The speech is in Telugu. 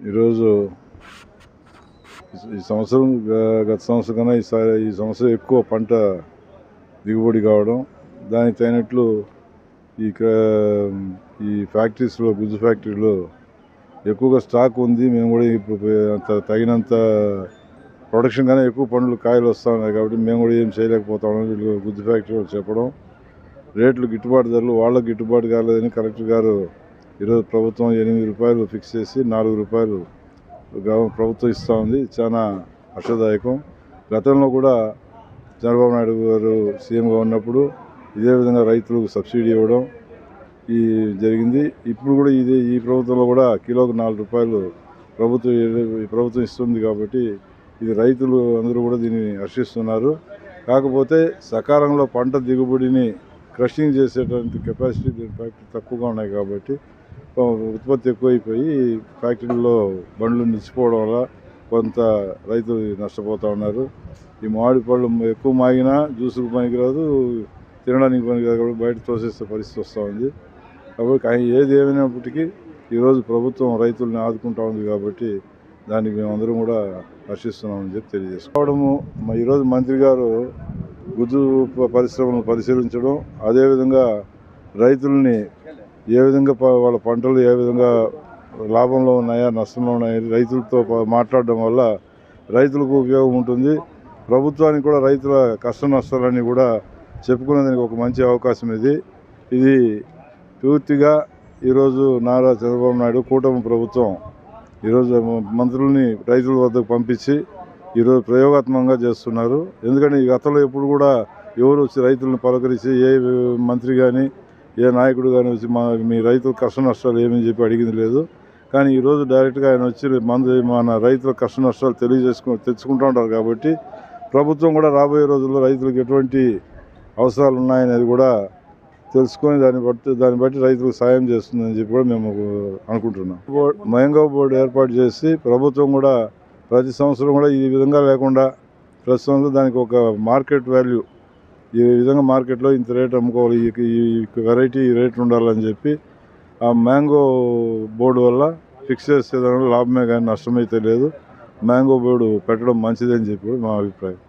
ఈరోజు ఈ- సంవత్సరం గత సంవత్సరం కన్నా ఈసారి ఈ సంవత్సరం ఎక్కువ పంట దిగుబడి కావడం దానికి తగినట్లు ఈ ఈ ఫ్యాక్టరీస్లో గుజ్జు ఫ్యాక్టరీలో ఎక్కువగా స్టాక్ ఉంది. మేము కూడా ఇప్పుడు అంత తగినంత ప్రొడక్షన్ కానీ ఎక్కువ పండ్లు కాయలు వస్తూ ఉన్నాయి కాబట్టి మేము కూడా ఏం చేయలేకపోతామని వీళ్ళు గుజ్జు ఫ్యాక్టరీ వాళ్ళు చెప్పడం రేట్లు గిట్టుబాటు ధరలు వాళ్ళకి గిట్టుబాటు కాలేదని కలెక్టర్ గారు ఈరోజు ప్రభుత్వం ఎనిమిది రూపాయలు ఫిక్స్ చేసి నాలుగు రూపాయలు ప్రభుత్వం ఇస్తూ ఉంది. చాలా హర్షదాయకం. గతంలో కూడా చంద్రబాబు నాయుడు గారు సీఎంగా ఉన్నప్పుడు ఇదే విధంగా రైతులకు సబ్సిడీ ఇవ్వడం ఈ జరిగింది. ఇప్పుడు కూడా ఇదే ఈ ప్రభుత్వంలో కూడా కిలోకి నాలుగు రూపాయలు ప్రభుత్వం ప్రభుత్వం ఇస్తుంది కాబట్టి ఇది రైతులు అందరూ కూడా దీన్ని హర్షిస్తున్నారు. కాకపోతే సకాలంలో పంట దిగుబడిని క్రషింగ్ చేసేటువంటి కెపాసిటీ దీని ఫ్యాక్టరీ తక్కువగా ఉన్నాయి కాబట్టి ఉత్పత్తి ఎక్కువైపోయి ఫ్యాక్టరీలో బండ్లు నిలిచిపోవడం వల్ల కొంత రైతులు నష్టపోతూ ఉన్నారు. ఈ మామిడి పళ్ళు ఎక్కువ మాగినా జ్యూసుకు పనికిరాదు తినడానికి పనికిరాదు కాబట్టి బయట తోసేసే పరిస్థితి వస్తూ ఉంది. కాబట్టి ఏది ఏమైనప్పటికీ ఈరోజు ప్రభుత్వం రైతుల్ని ఆదుకుంటా ఉంది కాబట్టి దానికి మేమందరం కూడా హర్షిస్తున్నామని చెప్పి తెలియజేసుకోవడము. ఈరోజు మంత్రి గారు గుజ్జు ప- పరిశీలించడం అదేవిధంగా రైతుల్ని ఏ విధంగా వాళ్ళ పంటలు ఏ విధంగా లాభంలో ఉన్నాయా నష్టంలో ఉన్నాయా రైతులతో మాట్లాడడం వల్ల రైతులకు ఉపయోగం ఉంటుంది. ప్రభుత్వానికి కూడా రైతుల కష్ట నష్టాలన్నీ కూడా చెప్పుకునేదానికి ఒక మంచి అవకాశం ఇది. ఇది పూర్తిగా ఈరోజు నారా చంద్రబాబు నాయుడు కూటమి ప్రభుత్వం ఈరోజు మంత్రుల్ని రైతుల వద్దకు పంపించి ఈరోజు ప్రయోగాత్మకంగా చేస్తున్నారు. ఎందుకంటే ఈ గతంలో ఎప్పుడు కూడా ఎవరు వచ్చి రైతులను పలకరించి ఏ మంత్రి కానీ ఏ నాయకుడు కానీ వచ్చి మా మీ రైతుల కష్ట నష్టాలు ఏమని చెప్పి అడిగింది లేదు. కానీ ఈరోజు డైరెక్ట్గా ఆయన వచ్చి మందు మన రైతుల కష్ట నష్టాలు తెలియజేసుకు తెచ్చుకుంటూ ఉంటారు కాబట్టి ప్రభుత్వం కూడా రాబోయే రోజుల్లో రైతులకు ఎటువంటి అవసరాలు ఉన్నాయనేది కూడా తెలుసుకొని దాన్ని బట్టి దాన్ని బట్టి రైతులకు సాయం చేస్తుందని చెప్పి కూడా మేము అనుకుంటున్నాం. బోర్డ్ బోర్డు ఏర్పాటు చేసి ప్రభుత్వం కూడా ప్రతి సంవత్సరం కూడా ఈ విధంగా లేకుండా ప్రతి సంవత్సరం దానికి ఒక మార్కెట్ వాల్యూ ఈ విధంగా మార్కెట్లో ఇంత రేట్ అమ్ముకోవాలి ఈ వెరైటీ ఈ రేట్లు ఉండాలని చెప్పి ఆ మ్యాంగో బోర్డు వల్ల ఫిక్స్ చేసే లాభమే కానీ నష్టమైతే లేదు. మ్యాంగో బోర్డు పెట్టడం మంచిదని చెప్పి మా అభిప్రాయం.